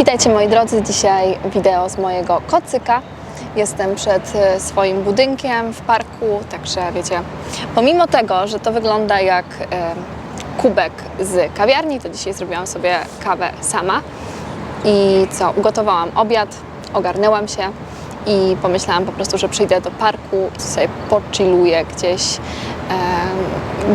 Witajcie moi drodzy, dzisiaj wideo z mojego kocyka. Jestem przed e, swoim budynkiem w parku, także wiecie, pomimo tego, że to wygląda jak e, kubek z kawiarni, to dzisiaj zrobiłam sobie kawę sama i co, ugotowałam obiad, ogarnęłam się i pomyślałam po prostu, że przyjdę do parku, sobie pochilluję gdzieś,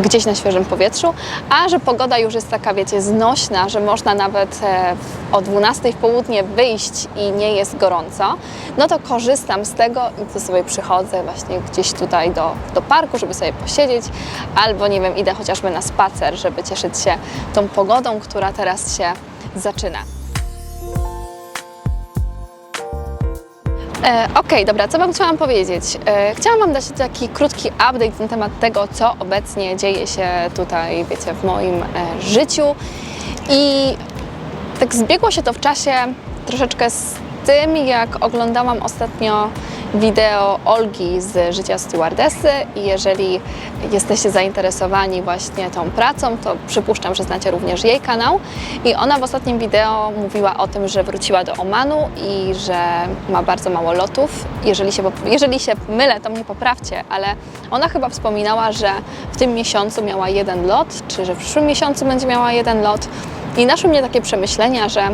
gdzieś na świeżym powietrzu, a że pogoda już jest taka, wiecie, znośna, że można nawet e, o 12 w południe wyjść i nie jest gorąco, no to korzystam z tego i to sobie przychodzę właśnie gdzieś tutaj do, do parku, żeby sobie posiedzieć, albo nie wiem, idę chociażby na spacer, żeby cieszyć się tą pogodą, która teraz się zaczyna. E, Okej, dobra, co Wam chciałam powiedzieć? E, chciałam Wam dać taki krótki update na temat tego, co obecnie dzieje się tutaj, wiecie, w moim e, życiu. I tak zbiegło się to w czasie troszeczkę z tym, jak oglądałam ostatnio wideo Olgi z życia stewardessy i jeżeli jesteście zainteresowani właśnie tą pracą, to przypuszczam, że znacie również jej kanał i ona w ostatnim wideo mówiła o tym, że wróciła do Omanu i że ma bardzo mało lotów. Jeżeli się, jeżeli się mylę, to mnie poprawcie, ale ona chyba wspominała, że w tym miesiącu miała jeden lot, czy że w przyszłym miesiącu będzie miała jeden lot i naszły mnie takie przemyślenia, że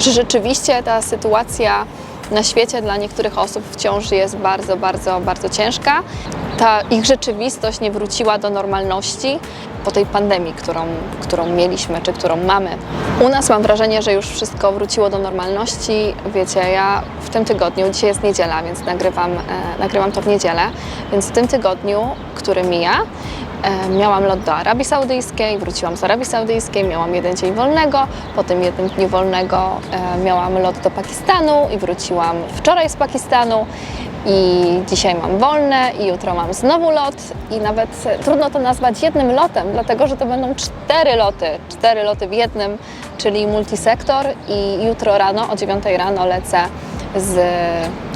że rzeczywiście ta sytuacja na świecie dla niektórych osób wciąż jest bardzo, bardzo, bardzo ciężka. Ta ich rzeczywistość nie wróciła do normalności po tej pandemii, którą, którą mieliśmy, czy którą mamy. U nas mam wrażenie, że już wszystko wróciło do normalności. Wiecie, ja w tym tygodniu, dzisiaj jest niedziela, więc nagrywam, e, nagrywam to w niedzielę, więc w tym tygodniu, który mija, Miałam lot do Arabii Saudyjskiej, wróciłam z Arabii Saudyjskiej, miałam jeden dzień wolnego, po tym jednym dniu wolnego e, miałam lot do Pakistanu i wróciłam wczoraj z Pakistanu. I dzisiaj mam wolne i jutro mam znowu lot. I nawet e, trudno to nazwać jednym lotem, dlatego że to będą cztery loty, cztery loty w jednym, czyli multisektor. I jutro rano o 9 rano lecę z,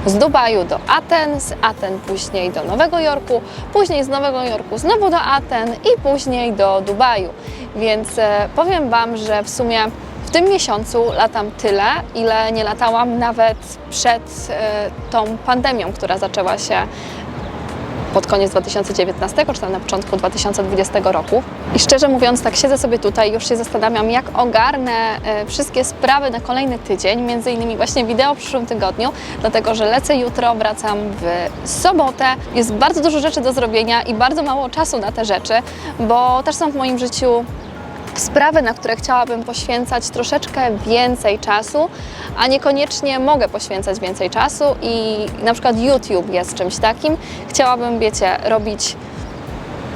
z Dubaju do Aten, z Aten później do Nowego Jorku, później z Nowego Jorku znowu do Aten i później do Dubaju. Więc e, powiem Wam, że w sumie w tym miesiącu latam tyle, ile nie latałam nawet przed e, tą pandemią, która zaczęła się pod koniec 2019 czy tam na początku 2020 roku. I szczerze mówiąc, tak siedzę sobie tutaj, już się zastanawiam, jak ogarnę e, wszystkie sprawy na kolejny tydzień, między innymi właśnie wideo w przyszłym tygodniu, dlatego że lecę jutro, wracam w sobotę. Jest bardzo dużo rzeczy do zrobienia i bardzo mało czasu na te rzeczy, bo też są w moim życiu sprawy, na które chciałabym poświęcać troszeczkę więcej czasu, a niekoniecznie mogę poświęcać więcej czasu i na przykład YouTube jest czymś takim. Chciałabym, wiecie, robić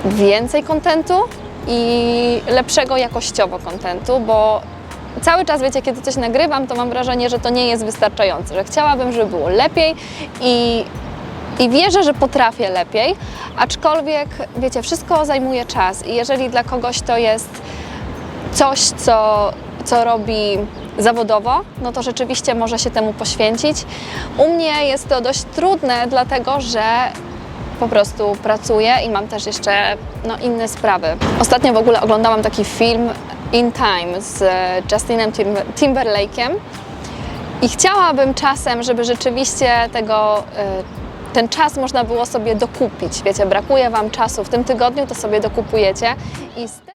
więcej kontentu i lepszego jakościowo kontentu, bo cały czas, wiecie, kiedy coś nagrywam, to mam wrażenie, że to nie jest wystarczające, że chciałabym, żeby było lepiej i i wierzę, że potrafię lepiej, aczkolwiek, wiecie, wszystko zajmuje czas i jeżeli dla kogoś to jest coś, co, co robi zawodowo, no to rzeczywiście może się temu poświęcić. U mnie jest to dość trudne, dlatego że po prostu pracuję i mam też jeszcze no, inne sprawy. Ostatnio w ogóle oglądałam taki film In Time z e, Justinem Tim- Timberlake'em i chciałabym czasem, żeby rzeczywiście tego, y, ten czas można było sobie dokupić. Wiecie, brakuje Wam czasu w tym tygodniu, to sobie dokupujecie i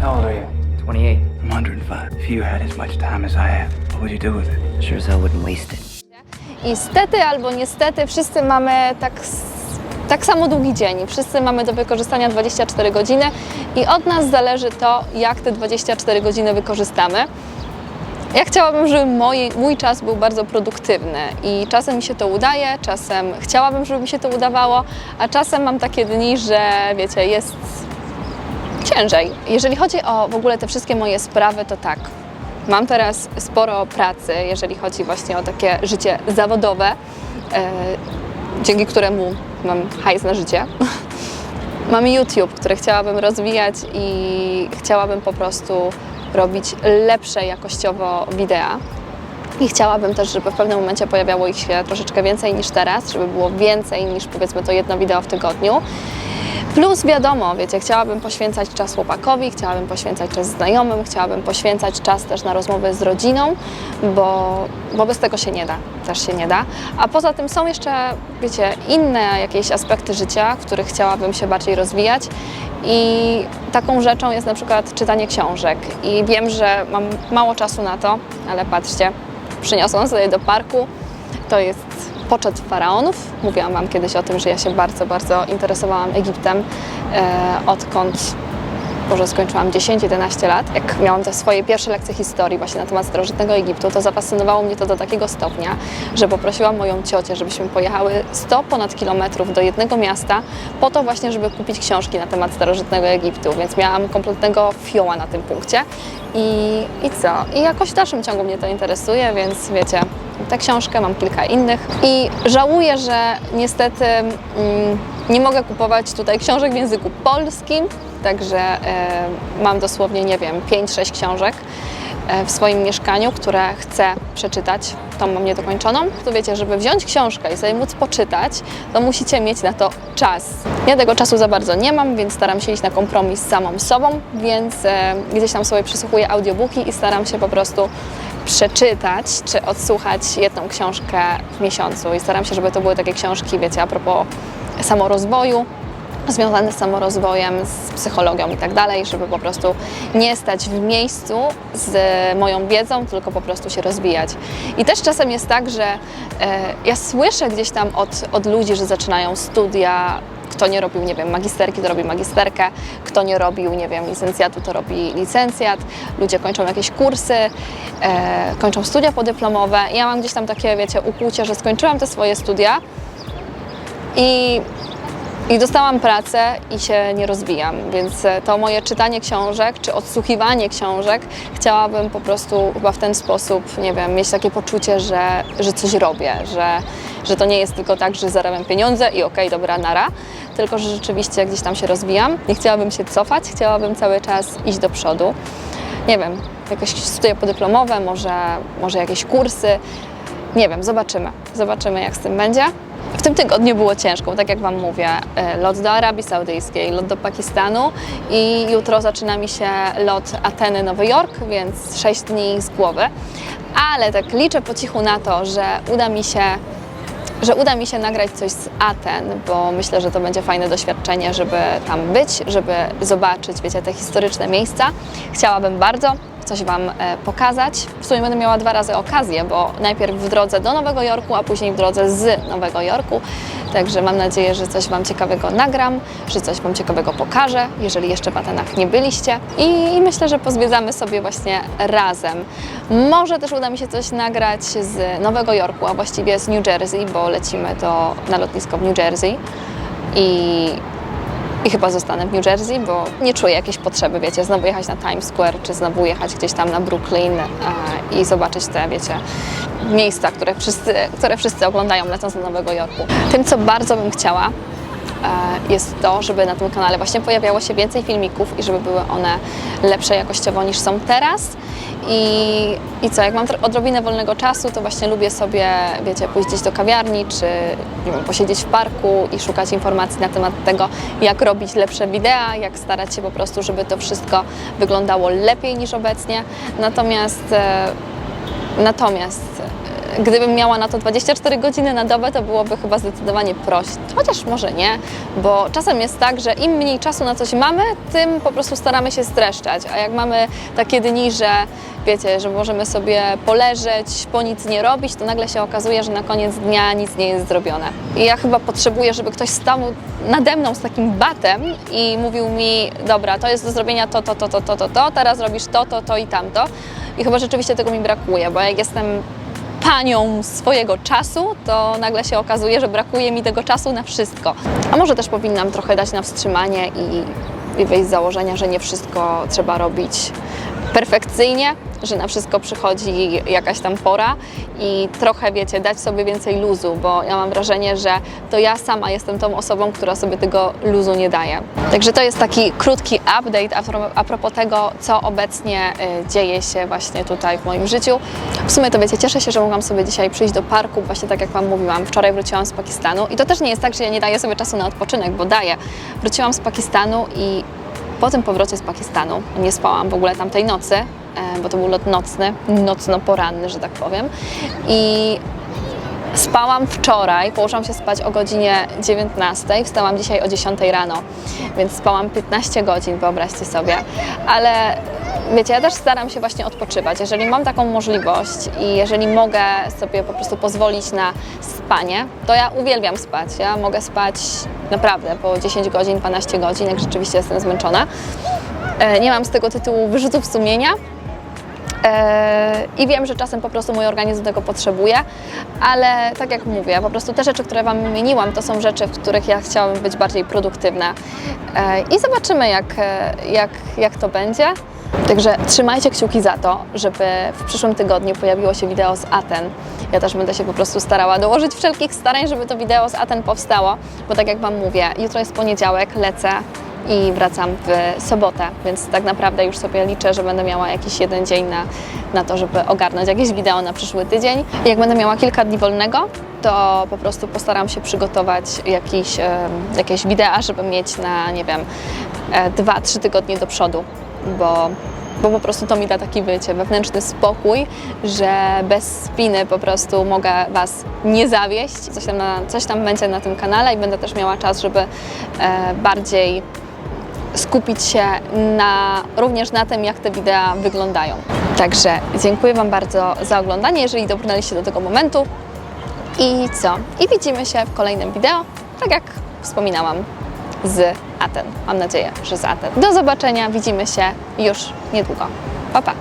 How old are you? 28. I'm 105. If you had as much time as I have, what would you do with it? Sure as hell wouldn't waste it. I stety albo niestety wszyscy mamy tak, tak samo długi dzień. Wszyscy mamy do wykorzystania 24 godziny i od nas zależy to, jak te 24 godziny wykorzystamy. Ja chciałabym, żeby moi, mój czas był bardzo produktywny i czasem mi się to udaje, czasem chciałabym, żeby mi się to udawało, a czasem mam takie dni, że wiecie, jest ciężej. Jeżeli chodzi o w ogóle te wszystkie moje sprawy, to tak. Mam teraz sporo pracy, jeżeli chodzi właśnie o takie życie zawodowe, e, dzięki któremu mam hajs na życie. Mam YouTube, który chciałabym rozwijać i chciałabym po prostu robić lepsze jakościowo wideo. I chciałabym też, żeby w pewnym momencie pojawiało ich się troszeczkę więcej niż teraz, żeby było więcej niż powiedzmy to jedno wideo w tygodniu. Plus wiadomo, wiecie, chciałabym poświęcać czas chłopakowi, chciałabym poświęcać czas znajomym, chciałabym poświęcać czas też na rozmowy z rodziną, bo, bo bez tego się nie da, też się nie da. A poza tym są jeszcze, wiecie, inne jakieś aspekty życia, w których chciałabym się bardziej rozwijać i taką rzeczą jest na przykład czytanie książek. I wiem, że mam mało czasu na to, ale patrzcie, przyniosłam sobie do parku, to jest poczet faraonów. Mówiłam Wam kiedyś o tym, że ja się bardzo, bardzo interesowałam Egiptem, e, odkąd może skończyłam 10-11 lat. Jak miałam te swoje pierwsze lekcje historii właśnie na temat starożytnego Egiptu, to zafascynowało mnie to do takiego stopnia, że poprosiłam moją ciocię, żebyśmy pojechały 100 ponad kilometrów do jednego miasta po to właśnie, żeby kupić książki na temat starożytnego Egiptu, więc miałam kompletnego fioła na tym punkcie. I, I co? I jakoś w dalszym ciągu mnie to interesuje, więc wiecie, tę książkę, mam kilka innych i żałuję, że niestety mm, nie mogę kupować tutaj książek w języku polskim, także e, mam dosłownie, nie wiem, 5-6 książek e, w swoim mieszkaniu, które chcę przeczytać, tą mam niedokończoną. To wiecie, żeby wziąć książkę i sobie móc poczytać, to musicie mieć na to czas. Ja tego czasu za bardzo nie mam, więc staram się iść na kompromis z samą sobą, więc e, gdzieś tam sobie przysłuchuję audiobooki i staram się po prostu przeczytać czy odsłuchać jedną książkę w miesiącu i staram się, żeby to były takie książki, wiecie, a propos samorozwoju, związane z samorozwojem, z psychologią i tak dalej, żeby po prostu nie stać w miejscu z moją wiedzą, tylko po prostu się rozwijać. I też czasem jest tak, że e, ja słyszę gdzieś tam od, od ludzi, że zaczynają studia kto nie robił, nie wiem, magisterki, to robi magisterkę, kto nie robił, nie wiem, licencjatu, to robi licencjat, ludzie kończą jakieś kursy, e, kończą studia podyplomowe. Ja mam gdzieś tam takie, wiecie, ukłucie, że skończyłam te swoje studia i i dostałam pracę i się nie rozwijam, więc e, to moje czytanie książek czy odsłuchiwanie książek chciałabym po prostu chyba w ten sposób, nie wiem, mieć takie poczucie, że, że coś robię, że, że to nie jest tylko tak, że zarabiam pieniądze i okej, dobra, nara, tylko że rzeczywiście gdzieś tam się rozwijam. Nie chciałabym się cofać, chciałabym cały czas iść do przodu. Nie wiem, jakieś studia podyplomowe, może, może jakieś kursy, nie wiem, zobaczymy. Zobaczymy, jak z tym będzie. W tym tygodniu było ciężko, tak jak Wam mówię, e, lot do Arabii Saudyjskiej, lot do Pakistanu i jutro zaczyna mi się lot Ateny Nowy Jork, więc 6 dni z głowy. Ale tak liczę po cichu na to, że uda mi się że uda mi się nagrać coś z Aten, bo myślę, że to będzie fajne doświadczenie, żeby tam być, żeby zobaczyć, wiecie, te historyczne miejsca. Chciałabym bardzo coś Wam e, pokazać. W sumie będę miała dwa razy okazję, bo najpierw w drodze do Nowego Jorku, a później w drodze z Nowego Jorku. Także mam nadzieję, że coś Wam ciekawego nagram, że coś Wam ciekawego pokażę, jeżeli jeszcze w Atenach nie byliście. I, myślę, że pozwiedzamy sobie właśnie razem. Może też uda mi się coś nagrać z Nowego Jorku, a właściwie z New Jersey, bo lecimy do, na lotnisko w New Jersey. I i chyba zostanę w New Jersey, bo nie czuję jakiejś potrzeby, wiecie, znowu jechać na Times Square, czy znowu jechać gdzieś tam na Brooklyn e, i zobaczyć te, wiecie, miejsca, które wszyscy, które wszyscy oglądają lecąc do Nowego Jorku. Tym, co bardzo bym chciała, jest to, żeby na tym kanale właśnie pojawiało się więcej filmików i żeby były one lepsze jakościowo niż są teraz. I, I co, jak mam odrobinę wolnego czasu, to właśnie lubię sobie, wiecie, pójść gdzieś do kawiarni, czy nie wiem, posiedzieć w parku i szukać informacji na temat tego, jak robić lepsze wideo, jak starać się po prostu, żeby to wszystko wyglądało lepiej niż obecnie. Natomiast, e, natomiast e, gdybym miała na to 24 godziny na dobę, to byłoby chyba zdecydowanie prościej. Chociaż może nie, bo czasem jest tak, że im mniej czasu na coś mamy, tym po prostu staramy się streszczać. A jak mamy takie dni, że wiecie, że możemy sobie poleżeć, po nic nie robić, to nagle się okazuje, że na koniec dnia nic nie jest zrobione. I ja chyba potrzebuję, żeby ktoś stał nade mną z takim batem i mówił mi, dobra, to jest do zrobienia to, to, to, to, to, to, to teraz robisz to, to, to i tamto. I chyba rzeczywiście tego mi brakuje, bo jak jestem panią swojego czasu, to nagle się okazuje, że brakuje mi tego czasu na wszystko. A może też powinnam trochę dać na wstrzymanie i, i wyjść z założenia, że nie wszystko trzeba robić perfekcyjnie, że na wszystko przychodzi jakaś tam pora i trochę, wiecie, dać sobie więcej luzu, bo ja mam wrażenie, że to ja sama jestem tą osobą, która sobie tego luzu nie daje. Także to jest taki krótki update a pro- a propos tego, co obecnie y, dzieje się właśnie tutaj w moim życiu. W sumie to wiecie, cieszę się, że mogłam sobie dzisiaj przyjść do parku, właśnie tak jak Wam mówiłam, wczoraj wróciłam z Pakistanu i to też nie jest tak, że ja nie daję sobie czasu na odpoczynek, bo daję. Wróciłam z Pakistanu i po tym powrocie z Pakistanu nie spałam w ogóle tamtej nocy, bo to był lot nocny, nocno-poranny, że tak powiem. I spałam wczoraj, położyłam się spać o godzinie 19, wstałam dzisiaj o 10 rano, więc spałam 15 godzin, wyobraźcie sobie. Ale wiecie, ja też staram się właśnie odpoczywać. Jeżeli mam taką możliwość i jeżeli mogę sobie po prostu pozwolić na spanie, to ja uwielbiam spać. Ja mogę spać naprawdę po 10 godzin, 12 godzin, jak rzeczywiście jestem zmęczona. E, Nie mam z tego tytułu wyrzutów sumienia, E, I wiem, że czasem po prostu mój organizm tego potrzebuje, ale tak jak mówię, po prostu te rzeczy, które Wam wymieniłam, to są rzeczy, w których ja chciałabym być bardziej produktywna. E, I zobaczymy, jak, e, jak, jak to będzie. Także trzymajcie kciuki za to, żeby w przyszłym tygodniu pojawiło się wideo z Aten. Ja też będę się po prostu starała dołożyć wszelkich starań, żeby to wideo z Aten powstało, bo tak jak Wam mówię, jutro jest poniedziałek, lecę i wracam w sobotę, więc tak naprawdę już sobie liczę, że będę miała jakiś jeden dzień na, na to, żeby ogarnąć jakieś wideo na przyszły tydzień. Jak będę miała kilka dni wolnego, to po prostu postaram się przygotować jakiś, jakieś wideo, żeby mieć na, nie wiem, e, dwa, trzy tygodnie do przodu, bo bo po prostu to mi da taki, wiecie, wewnętrzny spokój, że bez spiny po prostu mogę Was nie zawieść. Coś tam, na, coś tam będzie na tym kanale i będę też miała czas, żeby e, bardziej skupić się na, również na tym, jak te wideo wyglądają. Także dziękuję Wam bardzo za oglądanie, jeżeli dobrnęliście do tego momentu. I co? I widzimy się w kolejnym wideo, tak jak wspominałam, z Aten. Mam nadzieję, że z Aten. Do zobaczenia, widzimy się już niedługo. Pa, pa!